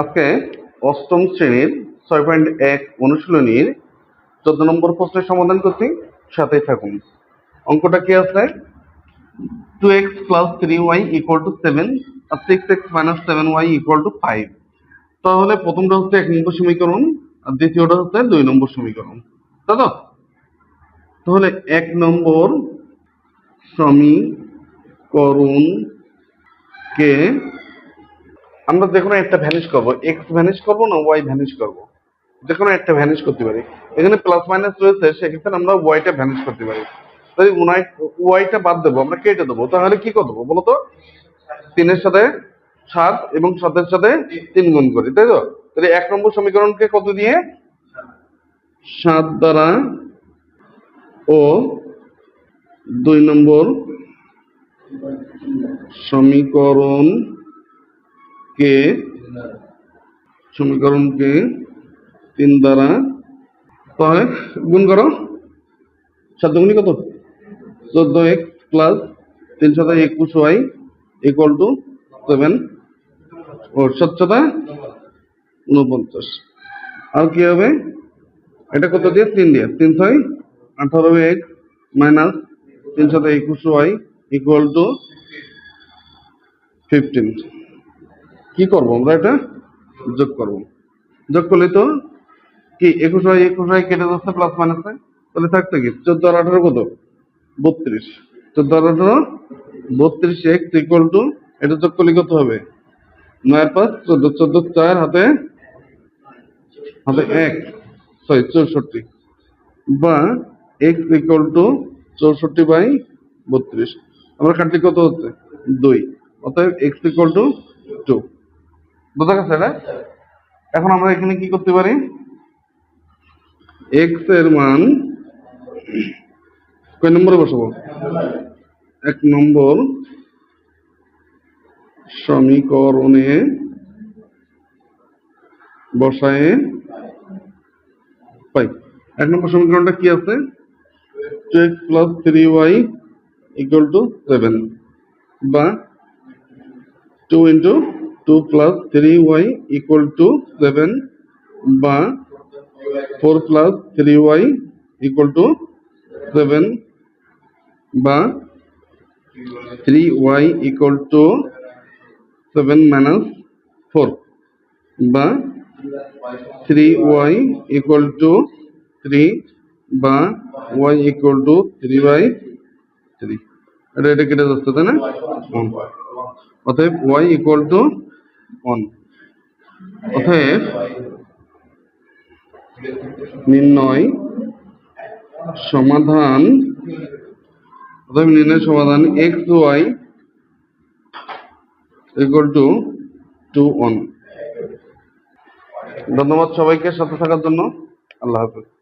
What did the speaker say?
আজকে অষ্টম শ্রেণির ছয় পয়েন্ট এক অনুশীলনীর চোদ্দ নম্বর প্রশ্নের সমাধান করছি, সাথেই থাকুন। অঙ্কটা কি আছে? Two x plus three y equal to seven R six x minus seven y equal to five তাহলে প্রথমটা হচ্ছে এক নম্বর সমীকরণ আর দ্বিতীয়টা হচ্ছে দুই নম্বর সমীকরণ। তাই তো? তাহলে এক নম্বর সমীকরণ কে আমরা যে কোনো একটা ভ্যানিশ করব এক্স ভ্যানিশ করব না ওয়াই ভ্যানিশ করব। যে কোনো একটা ভ্যানিশ করতে পারি। এখানে প্লাস মাইনাস রয়েছে, সেক্ষেত্রে আমরা ওয়াইটা ভ্যানিশ করতে পারি। তাই ওয়াইটা বাদ দেবো, আমরা কেটে দেবো। তাহলে কি করব বলো তো তিনের সাথে সাত এবং সাতের সাথে তিন গুণ করি, তাই তো? তাহলে এক নম্বর সমীকরণকে কত দিয়ে? সাত দ্বারা ও দুই নম্বর সমীকরণ কে? সমীকরণকে তিন দ্বারা তাহলে গুণ করো। সাত গুণি কত? চোদ্দ এক প্লাস তিন সাথে একুশ ওয়াই ইকুয়াল টু সেভেন ও স্বচ্ছতা উনপঞ্চাশ আর কি হবে? এটা কত দিয়ে? তিন দিয়ে। তিন ছয়, আঠারো এক মাইনাস তিন সাথে একুশ ওয়াই ইকুয়াল টু ফিফটিন কি করব আমরা এটা? যোগ করব। যোগ করলে তো কি, একুশ হয় একুশ হয়, কেটে যাচ্ছে প্লাস মাইনাসে তাহলে থাকছে কি? চোদ্দ আর আঠারো কত? বত্রিশ। চোদ্দ আর আঠারো, বত্রিশ এক্স ইকুয়াল টু এটা যোগ করলে কত হবে? নয় পাঁচ, চোদ্দ চোদ্দ চার হাতে হাতে এক সরি চৌষট্টি। বা এক্স ইকুয়াল টু চৌষট্টি বাই বত্রিশ। আমরা কাটলে কত হচ্ছে? দুই। অতএব এক্স ইকুয়াল টু টু বোঝা গেছে এটা এখন আমরা এখানে কি করতে পারি? এক্সের মান কয় নম্বরে বসাবো? এক নম্বর সমীকরণে বসায়ে পাই। এক নম্বর সমীকরণটা কি আছে? Two x plus three y equal to seven বা two into two plus three y equal to seven বা four plus three y equal to seven বা three y equal to seven minus four বা three y equal to three বা y equal to three by three এটা এটা কেটে যাচ্ছে তাই না হুম। অতএব y ইকুয়াল টু ওয়ান অতএব নির্ণয়, সমাধান, অতএব নির্ণয়, সমাধান x y equal to two one ধন্যবাদ সবাইকে সাথে থাকার জন্য। আল্লাহ হাফেজ।